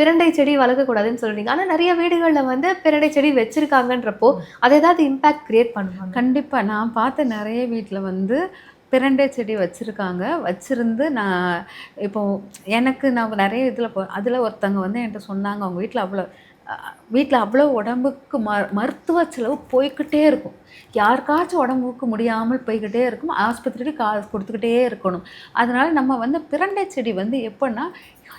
பிரண்டை செடி வளர்க்கக்கூடாதுன்னு சொல்றீங்க. ஆனால் நிறைய வீடுகளில் வந்து பிரண்டை செடி வச்சிருக்காங்கன்றப்போ அது ஏதாவது இம்பாக்ட் கிரியேட் பண்ணுவாங்க? கண்டிப்பாக நான் பார்த்த நிறைய வீட்டில் வந்து பிரண்டை செடி வச்சுருக்காங்க. வச்சுருந்து நான் இப்போ எனக்கு நான் நிறைய இதில் போ அதில் ஒருத்தவங்க வந்து என்கிட்ட சொன்னாங்க அவங்க வீட்டில் அவ்வளோ வீட்டில் அவ்வளோ உடம்புக்கு ம மருத்துவ செலவு போய்க்கிட்டே இருக்கும். யாருக்காச்சும் உடம்புக்கு முடியாமல் போய்கிட்டே இருக்கும். ஆஸ்பத்திரிக்கு காசு கொடுத்துக்கிட்டே இருக்கணும். அதனால் நம்ம வந்து பிரண்டை செடி வந்து எப்போன்னா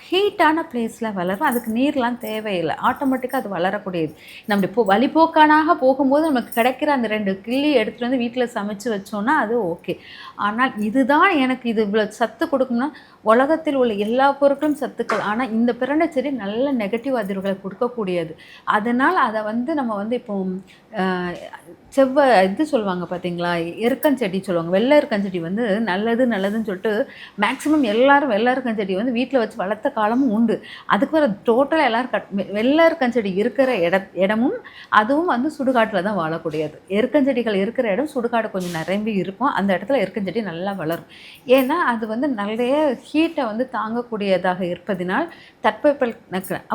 ஹீட்டான பிளேஸில் வளரும். அதுக்கு நீர்லாம் தேவையில்லை. ஆட்டோமேட்டிக்காக அது வளரக்கூடியது. நம்ம இப்போ வழிபோக்கானாக போகும்போது நமக்கு கிடைக்கிற அந்த ரெண்டு கிள்ளி எடுத்துகிட்டு வந்து வீட்டில் சமைச்சு வச்சோன்னா அது ஓகே ஆனால் இதுதான் எனக்கு இது இவ்வளோ சத்து கொடுக்கும்னா உலகத்தில் உள்ள எல்லா பொருட்களும் சத்துக்கள். ஆனால் இந்த பிரண்டை செடி நல்ல நெகட்டிவ் அதிர்வுகளை கொடுக்கக்கூடியது. அதனால் அதை வந்து நம்ம வந்து இப்போ செவ்வ இது சொல்லுவாங்க பார்த்தீங்களா எருக்கஞ்செடி சொல்லுவாங்க. வெள்ளை எருக்கஞ்செடி வந்து நல்லது நல்லதுன்னு சொல்லிட்டு மேக்ஸிமம் எல்லாரும் வெள்ளை எருக்கஞ்செடி வந்து வீட்டில் வச்சு வளர்த்து காலமும் உண்டு. அதுக்கு வர டோட்டலாக எல்லோரும் கட் வெள்ளை இருக்கிற இட இடமும் அதுவும் வந்து சுடுகாட்டில் தான் வாழக்கூடியது. எருக்கஞ்செடிகள் இருக்கிற இடம் சுடுகாடு கொஞ்சம் நிரம்பி இருக்கும். அந்த இடத்துல எருக்கஞ்செடி நல்லா வளரும். ஏன்னா அது வந்து நிறைய ஹீட்டை வந்து தாங்கக்கூடியதாக இருப்பதினால் தட்பவெப்ப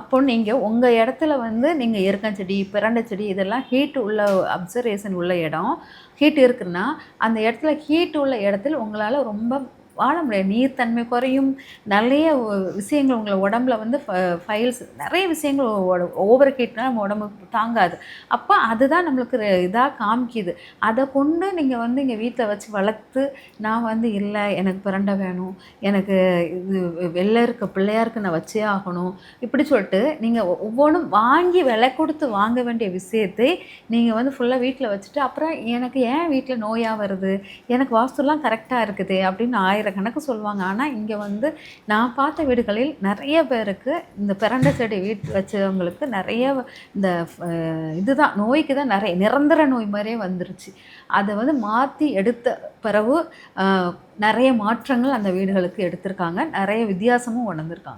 அப்போ நீங்கள் உங்கள் இடத்துல வந்து நீங்கள் எருக்கஞ்செடி பிரண்டை செடி இதெல்லாம் ஹீட் உள்ள அப்சர்வேஷன் உள்ள இடம் ஹீட் இருக்குன்னா அந்த இடத்துல ஹீட் உள்ள இடத்துல உங்களால் ரொம்ப வாழ முடியாது. நீர்த்தன்மை குறையும். நிறைய விஷயங்கள் உங்களை உடம்புல வந்து ஃபைல்ஸ் நிறைய விஷயங்கள் ஓவர் ஹீட்னா நம்ம உடம்பு தாங்காது. அப்போ அதுதான் நம்மளுக்கு இதாக காமிக்குது. அதை கொண்டு நீங்கள் வந்து இங்கே வீட்டில் வச்சு வளர்த்து நான் வந்து இல்லை எனக்கு பிரண்டை வேணும் எனக்கு இது வெள்ளை இருக்க பிள்ளையாருக்கு நான் வச்சே ஆகணும். இப்படி சொல்லிட்டு நீங்கள் ஒவ்வொன்றும் வாங்கி விலை கொடுத்து வாங்க வேண்டிய விஷயத்தை நீங்கள் வந்து ஃபுல்லாக வீட்டில் வச்சுட்டு அப்புறம் எனக்கு ஏன் வீட்டில் நோயாக வருது? எனக்கு வாஸ்துலாம் கரெக்டாக இருக்குது அப்படின்னு ஆயிரம் ஆயிரக்கணக்கு சொல்லுவாங்க. ஆனால் இங்கே வந்து நான் பார்த்த வீடுகளில் நிறைய பேருக்கு இந்த பிரண்டை செடி வீட்டு வச்சவங்களுக்கு நிறைய இந்த இதுதான் நோய்க்கு தான் நிறைய நிரந்தர நோய் மாதிரியே வந்துருச்சு. அதை வந்து மாற்றி எடுத்த பிறகு நிறைய மாற்றங்கள் அந்த வீடுகளுக்கு எடுத்திருக்காங்க. நிறைய வித்தியாசமும் உணர்ந்திருக்காங்க.